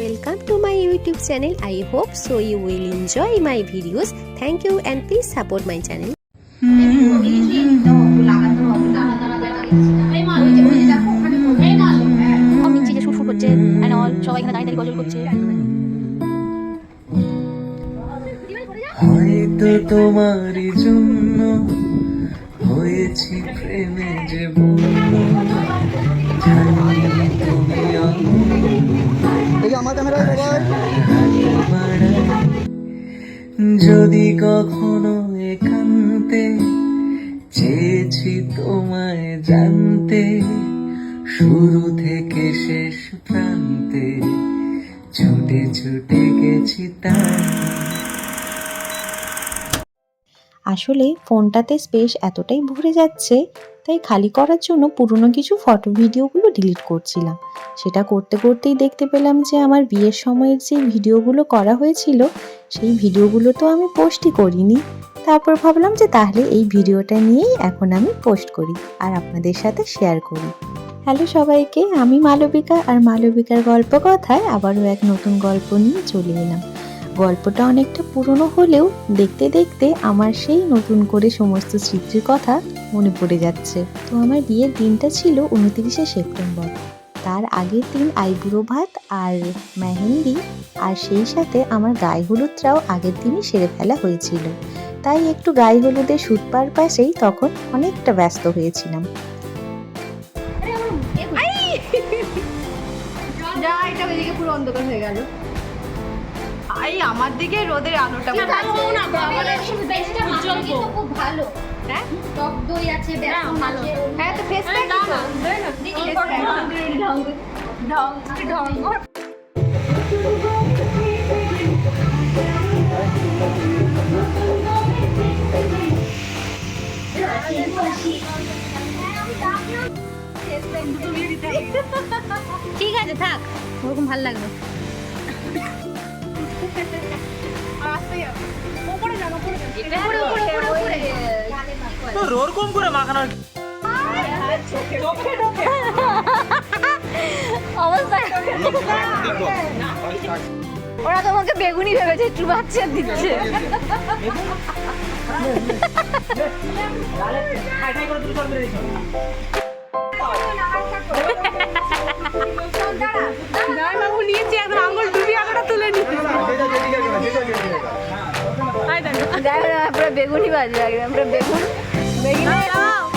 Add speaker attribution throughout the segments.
Speaker 1: Welcome to my YouTube channel. I hope so you will enjoy my videos. Thank you and please support my channel.
Speaker 2: হয়তো তোমারই জন্য হয়েছি প্রেমে যে বন্য যদি কখনো একান্তে চেয়েছি তোমায় জানতে শুরু থেকে শেষ প্রান্তে ছুটে ছুটে গেছি তাই।
Speaker 3: আসলে ফোনটাতে স্পেস এতটাই ভরে যাচ্ছে তাই খালি করার জন্য পুরনো কিছু ফটো ভিডিওগুলো ডিলিট করছিলাম। সেটা করতে করতেই দেখতে পেলাম যে আমার বিয়ের সময়ের যে ভিডিওগুলো করা হয়েছিল, সেই ভিডিওগুলো তো আমি পোস্টই করিনি। তারপর ভাবলাম যে তাহলে এই ভিডিওটা নিয়েই এখন আমি পোস্ট করি আর আপনাদের সাথে শেয়ার করি। হ্যালো সবাইকে, আমি মালবিকা আর মালবিকার গল্প কথায় আবারও এক নতুন গল্প নিয়ে চলে এলাম। গল্পটা অনেকটা পুরনো হলেও দেখতে দেখতে আমার সেই নতুন করে সমস্ত স্মৃতির কথা মনে পড়ে যাচ্ছে। তো আমার বিয়ের দিনটা ছিল উনত্রিশে সেপ্টেম্বর। তার আগের দিন আইবুড়ো ভাত আর মেহেন্দি আর সেই সাথে আমার গায়ে হলুদটাও আগের দিনই সেরে ফেলা হয়েছিল। তাই একটু গায়ে হলুদের সুতপার পাশেই তখন অনেকটা ব্যস্ত হয়েছিলাম।
Speaker 4: পুরো অন্ধকার হয়ে গেল। আমার দিকে রোদের আলোটা
Speaker 5: খুব ভালো। হ্যাঁ টক দই আছে বেসন আছে
Speaker 4: হ্যাঁ তো ফেস প্যাক ঢং ঢং
Speaker 5: ঠিক আছে থাক ওরকম ভালো লাগবে
Speaker 4: উপরে উপরে
Speaker 5: উপরে উপরে
Speaker 2: তোর ওরকম করে মাখানোর
Speaker 5: অবস্থা। ওরা তোমাকে বেগুনি ভেবেছে একটু বাচ্চা দিচ্ছে। পুরো বেগুনি বাজবে একদম পুরো বেগুন বেগুনি লাগাও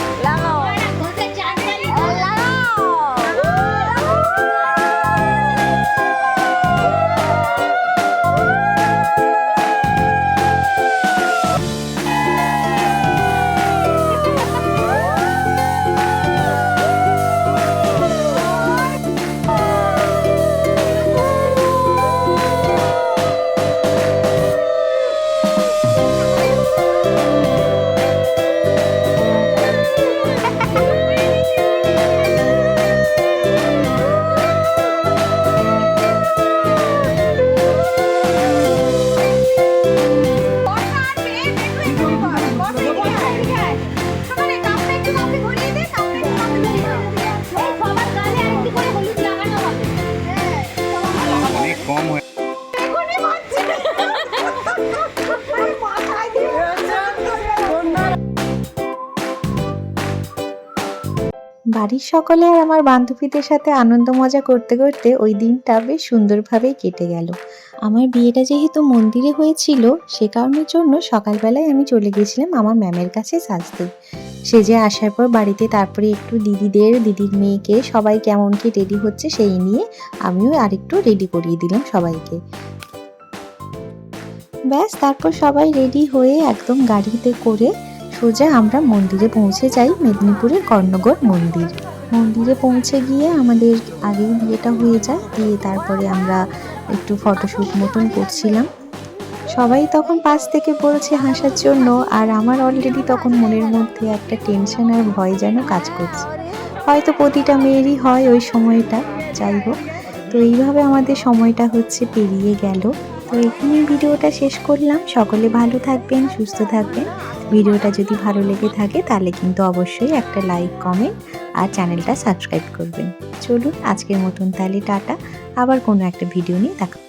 Speaker 3: বাড়ির সকলে আর আমার বান্ধবীদের সাথে আনন্দ মজা করতে করতে ওই দিনটা বেশ সুন্দরভাবেই কেটে গেল। আমার বিয়েটা যেহেতু মন্দিরে হয়েছিল, সে কারণের জন্য সকালবেলায় আমি চলে গেছিলাম আমার ম্যামের কাছে সাজতে। সেজে আসার পর বাড়িতে তারপরে একটু দিদিদের, দিদির মেয়েকে, সবাই কেমন কি রেডি হচ্ছে সেই নিয়ে আমিও আরেকটু রেডি করিয়ে দিলাম সবাইকে। ব্যাস, তারপর সবাই রেডি হয়ে একদম গাড়িতে করে সোজা আমরা মন্দিরে পৌঁছে যাই মেদিনীপুরের কর্ণগড় মন্দির। মন্দিরে পৌঁছে গিয়ে আমাদের আগেই বিয়েটা হয়ে যায়, দিয়ে তারপরে আমরা একটু ফটোশ্যুট মতন করছিলাম। সবাই তখন পাশ থেকে বলছে হাসার জন্য, আর আমার অলরেডি তখন মনের মধ্যে একটা টেনশন আর ভয় যেন কাজ করছে। হয়তো প্রতিটা মেয়েরই হয় ওই সময়টা, যাই হোক। তো এইভাবে আমাদের সময়টা হচ্ছে পেরিয়ে গেল। তো এখানেই ভিডিওটা শেষ করলাম। সকলে ভালো থাকবেন, সুস্থ থাকবেন। ভিডিওটা যদি ভালো লেগে থাকে, তাহলে কিন্তু অবশ্যই একটা লাইক কমেন্ট আর চ্যানেলটা সাবস্ক্রাইব করবেন। চলুন, আজকের মতন তাহলে টাটা। আবার কোনো একটা ভিডিও নিয়ে দেখা